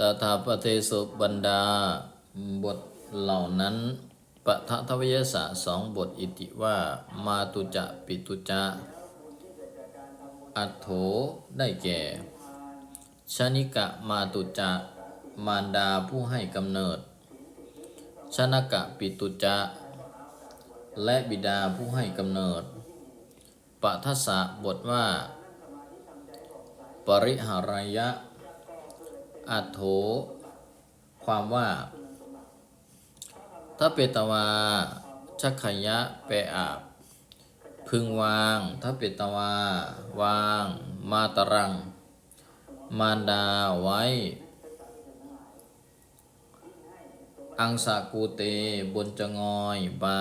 ตถาปเทสุบรรดา บทเหล่านั้นปะทะทวิยสตร์สองบทอิติว่ามาตุจะปิตุจะอัตโถได้แก่ ชนิกะมาตุจะมารดาผู้ให้กำเนิด ชนกะปิตุจะและบิดาผู้ให้กำเนิดปะทัสสะบทว่า ปริหารยะ อัตโถ ความว่าถ้าเปตวาชักขยะแปอาบพึงวางถ้าเปตวา วาง มาตรัง มารดาไว้ อังสากูเตบนจงอยบา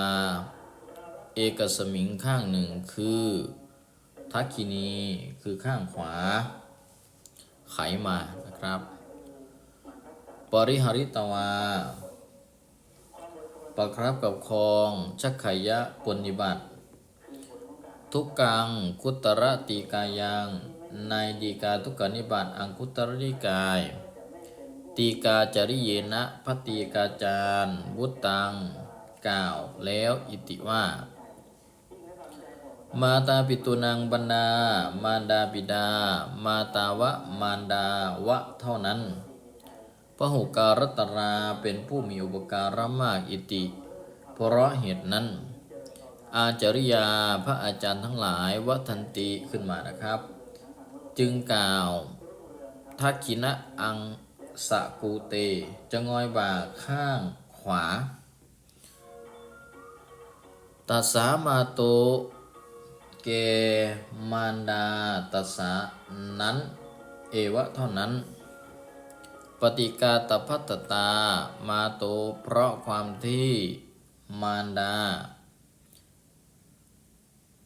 เอกสมิงข้างหนึ่งคือทักคินีคือข้างขวา ไขมานะครับ ปริหริตวาประครับกับคองชักขยะปนิบัติ ทุกกังคุตระตีกายังในดีกาทุกกนิบัติอังคุตระนิกาย ตีกาจริเยนะพัตตีกาจารวุตตังกล่าวแล้วอิติว่า มาตาปิตุนางบรรดามารดาบิดา มาตาวะมารดาวะเท่านั้น พระหุการตราเป็นผู้มีอุปการะมากอิติ เพราะเหตุนั้น อาจาริยาพระอาจารย์ทั้งหลายวัทันติขึ้นมานะครับ จึงกล่าวทักขินะอังสะกูเต จะงอยบ่าข้างขวาตัสสามาโตเกมารดาตัสสนั้น เอวะเท่านั้น ปฏิกาตพัตตา มาโตเพราะความที่มารดา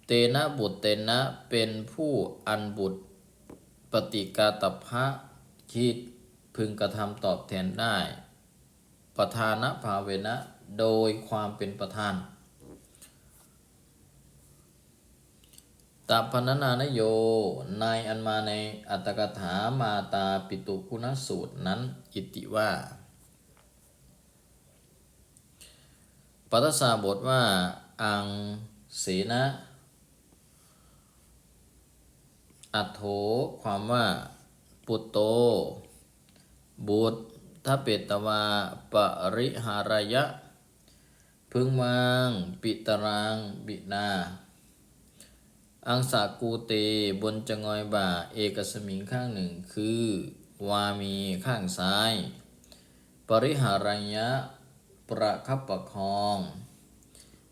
เตนะบุตรเตนะเป็นผู้อันบุตร ปฏิกาตพะคิดพึงกระทำตอบแทนได้ ประธานภาเวนะ โดยความเป็นประธาน ตัพพนนานโย ในอันมาในอัตถกถามาตาปิตุคุณสูตรนั้น อิติว่าปัตสาบทว่า อังเสนะอัโถความว่า ปุตโต บุตรถ้าเปตวาปริหารยะ พึงวางปิตรัง บินา อังสากูเตบนจงอยบ่า เอกสมิงข้างหนึ่งคือ วามีข้างซ้าย ปริหารัญญะประคับประคอง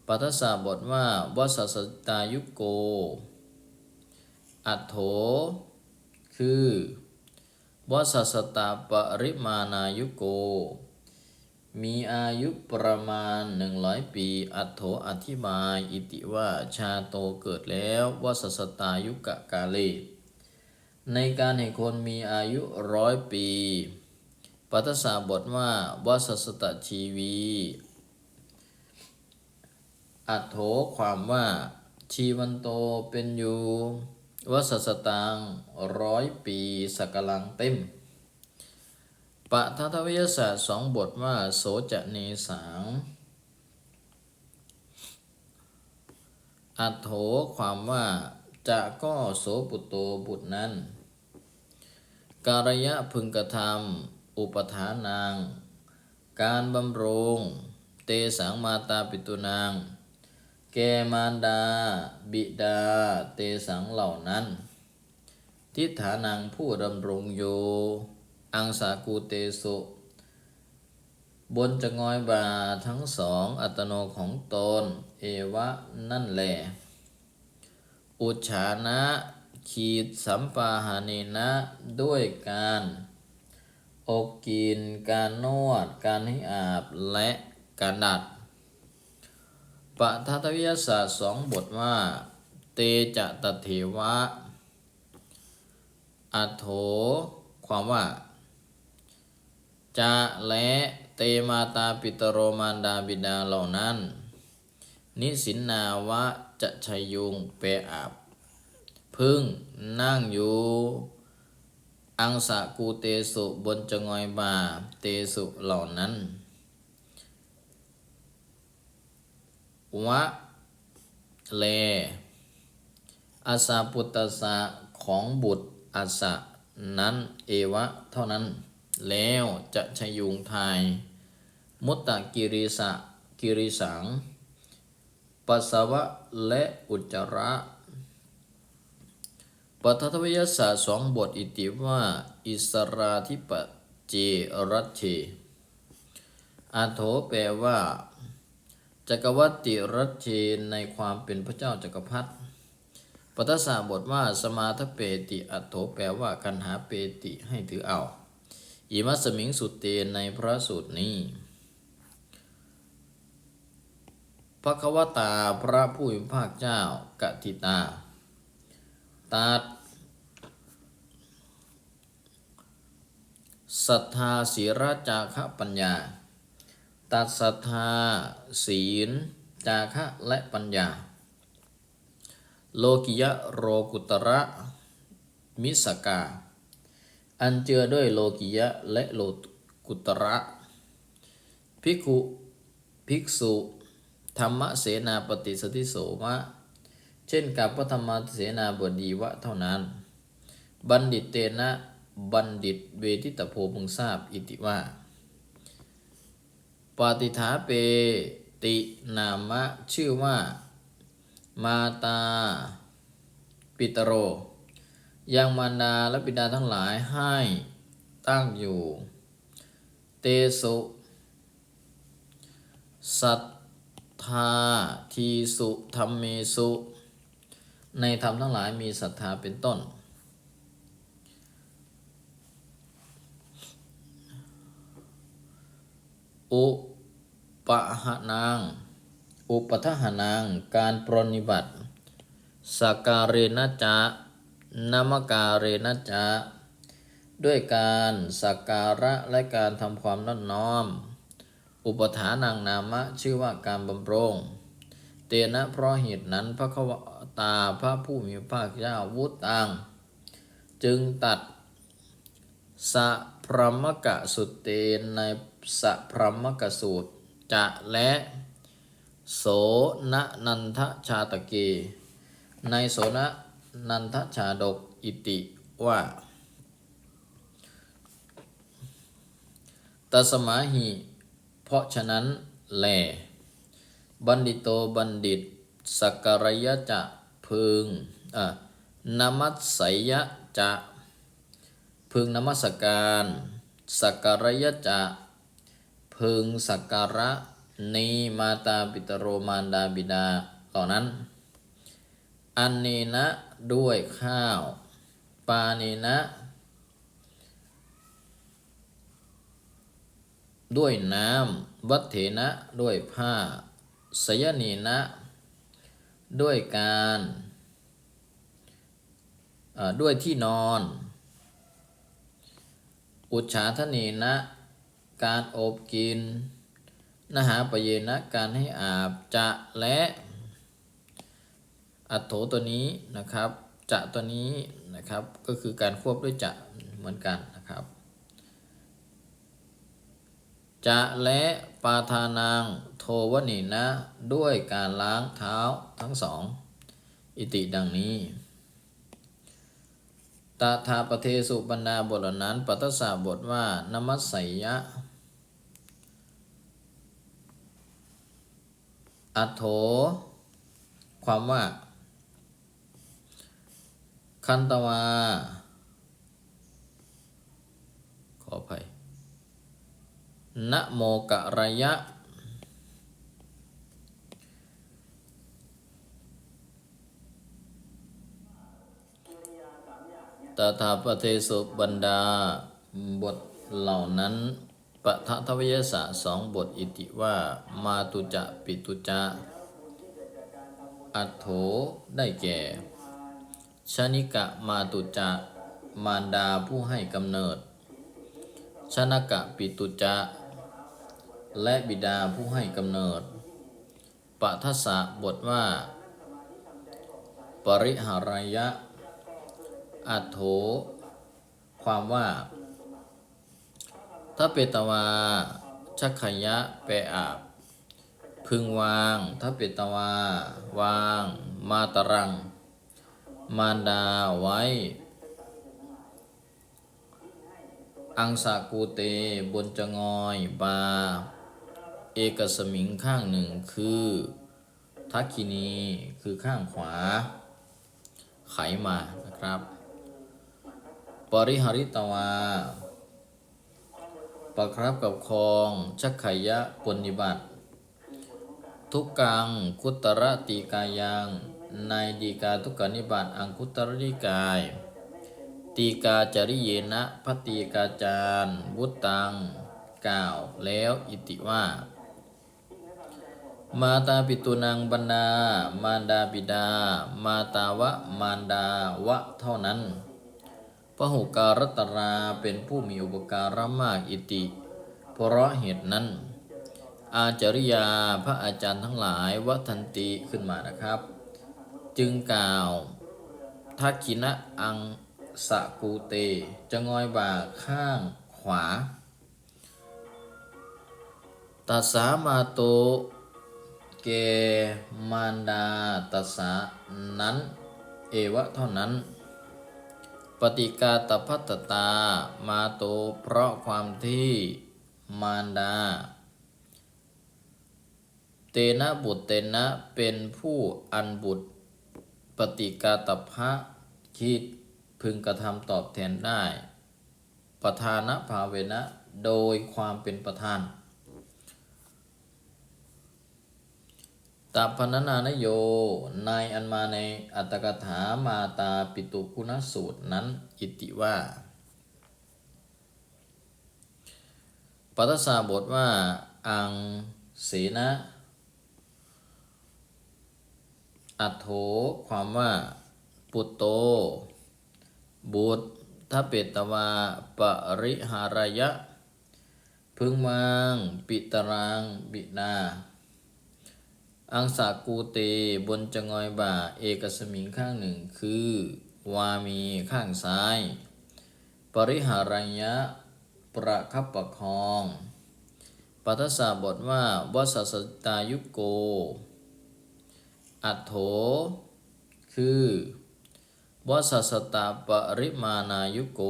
ปัทสาบทว่าวัสสตายุโก อัตโถ คือวัสสตาปริมานายุโก มีอายุประมาณหนึ่งร้อยปี อัตโถอธิบาย อิติว่าชาโตเกิดแล้ววสสตายุกะกาเล ในการให้คนมีอายุร้อยปี ปัทสาบทว่าวสสตชีวี อัตโถความว่าชีวันโตเป็นอยู่วสสตังร้อยปีสกลังเต็ม ปะทัทวิยศาสตร์สองบทว่าโสจะเนสังอัตโถความว่าจะก็โสปุตโตบุตรนั้น การยะพึงกระทำอุปทานาง การบำรุงเตสังมาตาปิตุนาง แกมารดา บิดา เตสังเหล่านั้น ทิฏฐานังผู้ดำรงโย อังสากูเตสุบนจะงอยบาทั้งสองอัตโนของตน เอวะนั่นแหละอุจฉานะขีดสัมปาหาเนนะด้วยการอกกิน การนวด การให้อาบและการดัดปะทัตวิยศาสตร์สองบทว่า เตจะตเถวะ อัโถความว่า จะและเตมาตาปิตโรมารดาบิดาเหล่านั้น นิสินนาวะจะชัยยุงเปอาบพึ่งนั่งอยู่ อังสะกูเตสุบนจงอยบาเตสุเหล่านั้น วะ เล อาสาปุตตสะของบุตรอาสะนั้น เอวะ เท่านั้น แล้วจะชยุงทย มุตตะกิริสะกิริสัง ปัสสาวะและอุจจาระปัททวิยศาสตร์สองบทอิติว่า อิสราธิปเจรัตเชอาโถแปลว่า จักรวัติรัตเชในความเป็นพระเจ้าจักรพรรดิปัทสาบทว่าสมาทเปติอัโถแปลว่ากันหาเปติให้ถือเอา อิมัสมิงสุตเตในพระสูตรนี้พระควตาพระผู้มีภาคเจ้ากติตาตัดศรัทธาศีรจาคะปัญญา ตัดศรัทธาศีลจาคะและปัญญา โลกิยะโรกุตระมิสกา อันเจือด้วยโลกิยะและโลกุตระ ภิกขุภิกษุ ธรรมเสนาปฏิสติโสมะ เช่นกับพระธรรมเสนาบดีวะเท่านั้น บัณฑิตเตนะบัณฑิตเวทิตโพพึงทราบอิติว่าปาติถาเปตินามะชื่อว่า มาตาปิตโร ยังมารดาและบิดาทั้งหลายให้ตั้งอยู่ เตสุสัทธาทีสุธรรมเมสุ ในธรรมทั้งหลายมีศรัทธาเป็นต้น อุปหานาง อุปทหานาง การปรนิบัติสกการเรนะจะ นามการเรนะจะ ด้วยการสักการะและการทำความนอบน้อม อุปถานางนามะชื่อว่าการบำรงเตนะเพราะเหตุนั้นพระควตาพระผู้มีพระภาคเจ้าวุตัง จึงตัดสัพรมกะสุตเตนในสัพรมกะสูตร จะและโสนนันทชาตเก ในโสน นันทชาดกอิติว่าตสมาหิเพราะฉะนั้นแล บัณฑิตโตบัณฑิตสักการยะจะพึงอะนามัสสยะจะพึงนมัสการสักการยะจะพึงสักการะนีมาตาปิตโรมารดาบิดาเหล่านั้น อันนีนะด้วยข้าว ปานีนะ ด้วยน้ำ วัตเถนะด้วยผ้า สยนีนะ ด้วยการด้วยที่นอน อุจฉาทนีนะ การอบกิน นหาปเยนะการให้อาบจะและ อัตโถตัวนี้นะครับ จะตัวนี้นะครับ ก็คือการควบด้วยจะเหมือนกันนะครับ จะและปาทานังโทวนีนะด้วยการล้างเท้าทั้งสอง อิติดังนี้ตาถาปเทสุบรรดาบทเหล่านั้น ปัตสาบทว่านมัสสยะ อัโถ ความว่า คันตวา ขออภัยนะโมกะระยะ ตถาปเทสุบรรดา บทเหล่านั้นปททวิยสตร์สองบทอิติว่า มาตุจะปิตุจะอัตโถได้แก่ ชนิกะมาตุจะมารดาผู้ให้กำเนิด ชนกะปิตุจะและบิดาผู้ให้กำเนิดปะทัสสะบทว่า ปริหารยะ อัโถ ความว่าถ้าเปตวา ชักขยะแปอาบ พึงวางถ้าเปตวา วาง มาตรัง มารดาไว้ อังสากูเตบนจงอยบา เอกสมิงข้างหนึ่งคือทักคินีคือข้างขวา ไขมานะครับ ปริหาริตวาประครับกับคองชักขยะปนิบัติ ทุกกังคุตระตีกายัง ในดีกาทุกกนิบัติอังคุตรนิกาย ตีกาจริเยนะพตีกาจารวุตังกล่าวแล้วอิติว่า มาตาปิตุนังบรรดามารดาบิดา มาตาวะมารดาวะเท่านั้นพระหุการตราเป็นผู้มีอุปการะมากอิติ เพราะเหตุนั้น อาจาริยาพระอาจารย์ทั้งหลายวัทันติขึ้นมานะครับ จึงกล่าวทักขินะอังสะกูเต จะงอยบ่าข้างขวาตัสามาโตเกมานดาตัสานั้น เอวะเท่านั้น ปฏิกาตพัตตตามาโตเพราะความที่มารดา เตนะบุตรเตนะเป็นผู้อันบุตร ปฏิกาตพะคิดพึงกระทำตอบแทนได้ ประธานะภาเวนะโดยความเป็นประธานตัพพนนานโยในอันมาในอัตถกถามาตาปิตุคุณสูตรนั้นอิติว่าปัตสาบทว่า อังเสนะ อัโถความว่า ปุตโต บุตรถ้าเปตวาปริหารยะ พึงมังปิตรังบินา อังสากูเตบนจงอยบ่า เอกสมิงข้างหนึ่งคือ วามีข้างซ้าย ปริหารัญญะประคับประคอง ปัทสาบทว่าวสัสตายุโก อัตโถ คือวัสสตาปริมานายุโก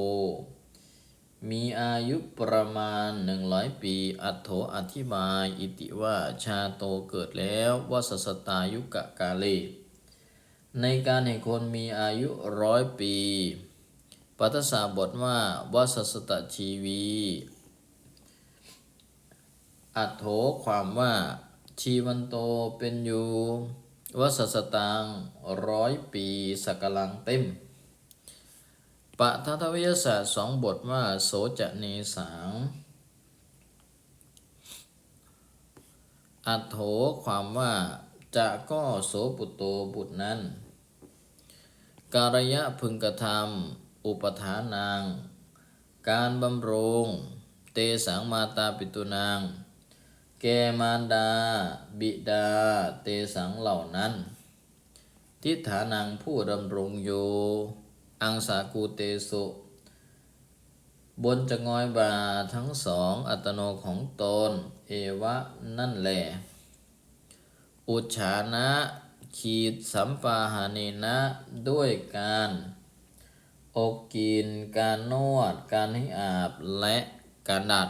มีอายุประมาณหนึ่งร้อยปี อัตโถอธิบาย อิติว่าชาโตเกิดแล้ววัสสตายุกะกาเล ในการแห่งคนมีอายุร้อยปี ปัทสาบทว่าวัสสตชีวี อัตโถความว่าชีวันโตเป็นอยู่ วัสสตังร้อยปีสกลังเต็มปะทัทวิยศาสตร์สองบทว่าโสจะเนสังอัตโถความว่าจะก็โสปุตโตบุตรนั้น การยะพึงกระทำอุปทานาง การบำรุงเตสังมาตาปิตุนาง แกมารดา บิดา เตสังเหล่านั้น ทิฏฐานังผู้ดำรงโย อังสากูเตสุ บนจะงอยบาทั้งสอง อัตโนของตน เอวะนั่นแหละอุจฉานะขีดสัมปาหานีนะด้วยการอบกิน การนวด การให้อาบและการดัด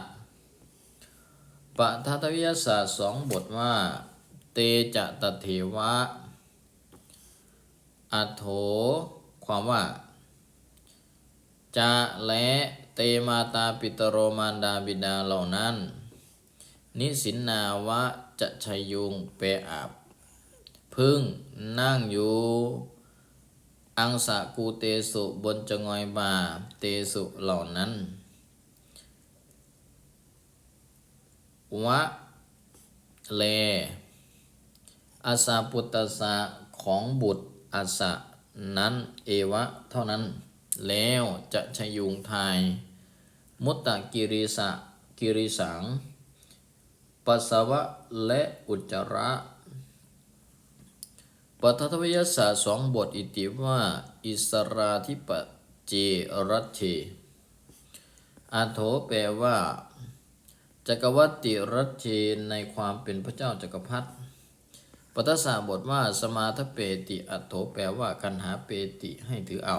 ปะทัตวิยศาสตร์สองบทว่า เตจะตเถวะ อัโถ ความว่า จะและเตมาตาปิตโรมานดาบิดาเหล่านั้น นิสินนาวะจะชัยยุงเปอาบ พึ่งนั่งอยู่ อังสะกูเตสุบนจงอยบาเตสุเหล่านั้น วะเลอาสาปุตตสะของบุตรอาสะนั้นเอวะเท่านั้น แล้วจะชยุงทาย มุตตะกิริสะกิริสังปัสสาวะและอุจจาระปัทตวิยศาสสองบทอิติว่า อิสราธิปเจรัตเชอาโถแปลว่า จักรวัติรัชเชนในความเป็นพระเจ้าจักรพรรดิปัทสาบทว่าสมาทเปติอัตโถแปลว่าคันหาเปติให้ถือเอา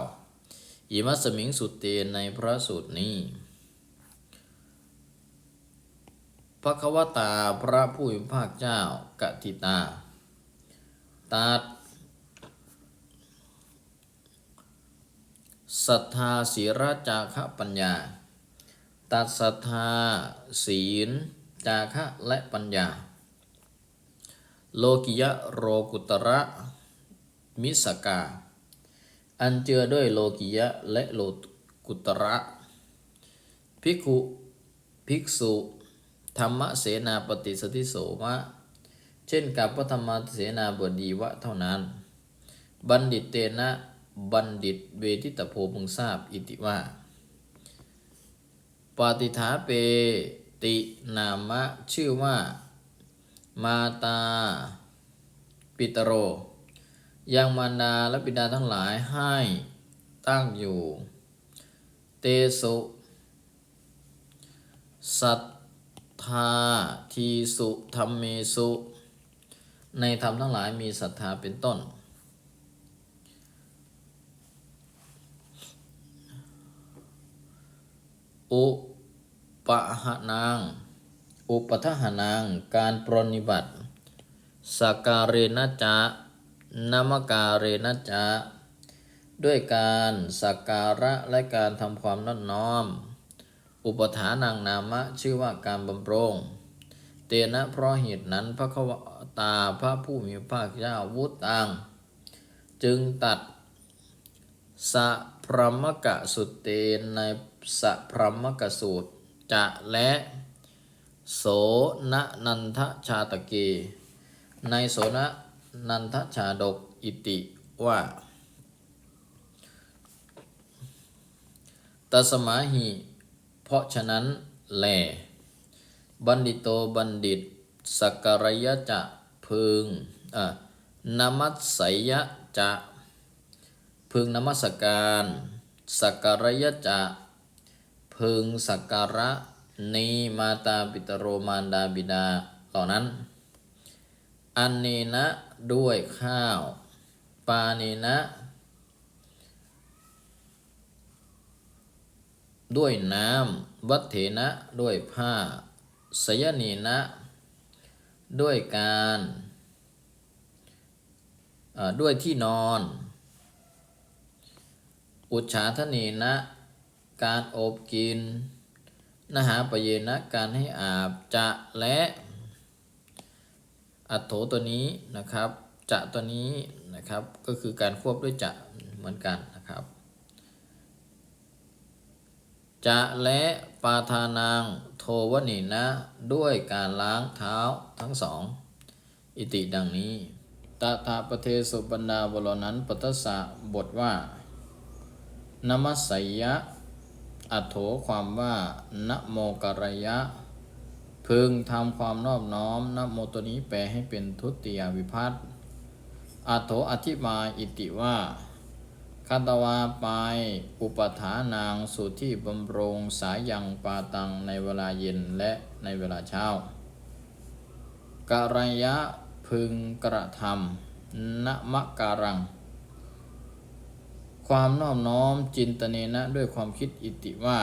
อิมัสมิงสุเตในพระสูตรนี้พระควตาพระผู้มีภาคเจ้ากติตาตัดศรัทธาศีรจาคปัญญา ตัดศรัทธา ศีล จาคะและปัญญา โลกิยะโรกุตระ มิสกา อันเจือด้วยโลกิยะและโลกุตระ ภิกขุภิกษุ ธรรมเสนาปฏิสติโสมะ เช่นกับพระธรรมเสนาบดีวะเท่านั้น บัณฑิตเตนะ บัณฑิตเวทิตโพพึงทราบอิติว่า ปาติถาเปตินามะชื่อว่า มาตาปิตโร ยังมารดาและบิดาทั้งหลายให้ตั้งอยู่ เตสุสัทธาทีสุธรรมเมสุ ในธรรมทั้งหลายมีศรัทธาเป็นต้น อุปหานาง อุปทหานาง การปรนิบัติสการเรนะจะนามการเรนะจะด้วยการสักการะและการทำความนอบน้อม อุปถานางนามะชื่อว่าการบำรงเตนะเพราะเหตุนั้นพระควตาพระผู้มีพระเจ้าวุตัง จึงตัดสัพรหมกะสุเตนใน สัพรมกสูตร จะและโสนนันทชาตเก ในโสนนันทชาดกอิติว่าตสมาหิ เพราะฉะนั้นแลบัณฑิตโตบัณฑิตสัการยะจะพึงอะนามัสสยะจะพึงนมัสการสักการยะจะ พึงสักการะนีมาตาปิตโรมารดาบิดาเหล่านั้น อันเนนะด้วยข้าว ปาเนนะ ด้วยน้ำ วัตเถนะด้วยผ้า สยนีนะ ด้วยการด้วยที่นอน อุจฉาทนีนะ การอบกินนหาปเยนะการให้อาบจะและอัตโถตัวนี้นะครับ จะตัวนี้นะครับก็คือการควบด้วยจะเหมือนกันนะครับ จะและปาทานางโทวนีนะ ด้วยการล้างเท้าทั้งสอง อิติดังนี้ตถาปเทสุบรรดาบรนั้นปัตสะบทว่า นมัสสยะ อัโถความว่านะโมกรยะ พึงทำความนอบน้อมนะโมตัวนี้แปลให้เป็นทุติยวิพัตน์อัโถอธิบายอิติว่าคันตวาไปอุปถานางสุที่บำรงสายยังปาตังในเวลาเย็นและในเวลาเช้าการยะพึงกระทำนมะการัง ความนอมน้อมจินตเนนะด้วยความคิดอิติว่า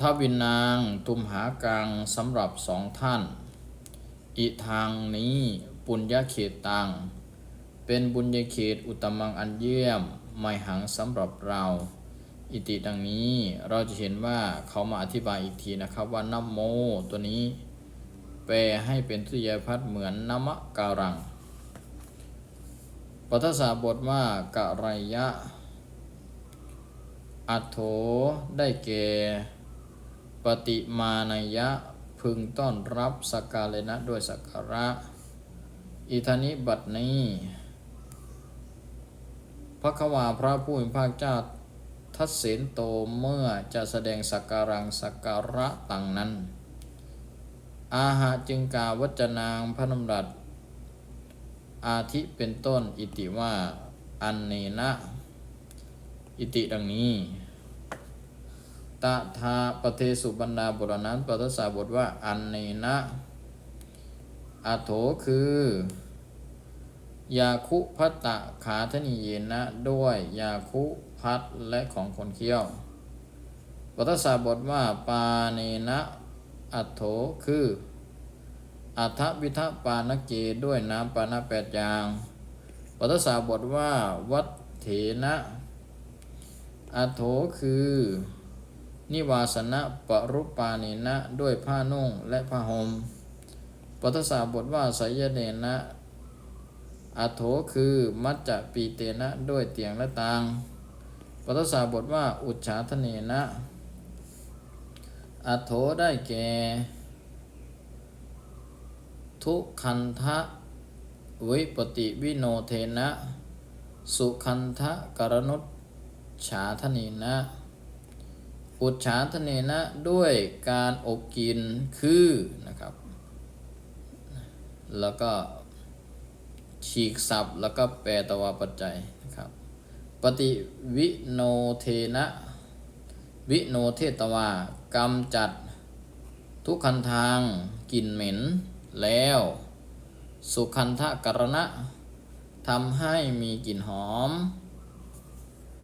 ทวินางตุมหากลางสำหรับสองท่าน อีทางนี้ปุญญาเขตตัง เป็นบุญญาเขตอุตมังอันเยี่ยมไม่หังสำหรับเราอิติดังนี้เราจะเห็นว่าเขามาอธิบายอีกทีนะครับว่านัมโมตัวนี้ แปลให้เป็นทุยพัดเหมือนนมะการัง ปัทสาบทว่ากะไรยะ อัโถได้แก่ ปฏิมานยะ พึงต้อนรับสการะนะด้วยสักการะ อิธานิบัตนี้พระควาพระผู้มีพระเจ้าทัศเสนโตเมื่อจะแสดงสักการังสักการะตังนั้น อาหาจึงกาวัจนางพระนำรัสอาทิเป็นต้นอิติว่าอันเนนะอิติดังนี้ตาทาปเทสุบรรดาบทนั้นปัสสาบทว่าอันเนนะอโถคือ ยาคุพัตตะขาธนิเยนะ ด้วยยาคุพัดและของคนเคี้ยวปัสสาบทว่าปาเนนะ อัโถคือ อัทวิทปานเกด้วยน้ำปานะแปดอย่างปทัสสาบทว่า วัดเถนะอัโถคือ นิวาสนะปรุปาเนนะด้วยผ้านุ่งและผ้าหม่มปทัสสาบทว่าสยเนนะอัโถคือมัจจะปีเตนะด้วยเตียงและตางปทัสสาบทว่าอุจฉาทเนนะ อโถได้แก่ ทุกคันทะวิปติวิโนเทนะ สุคันทะกรณุตฉาทเนนะ อุจฉาทเนนะด้วยการอบกินคือนะครับ แล้วก็ฉีกสับแล้วก็แปลตวาปัจจัยนะครับ ปฏิวิโนเทนะ วิโนเทตวากำจัดทุกขันทางกลิ่นเหม็นแล้ว สุขันธกรณะทำให้มีกลิ่นหอม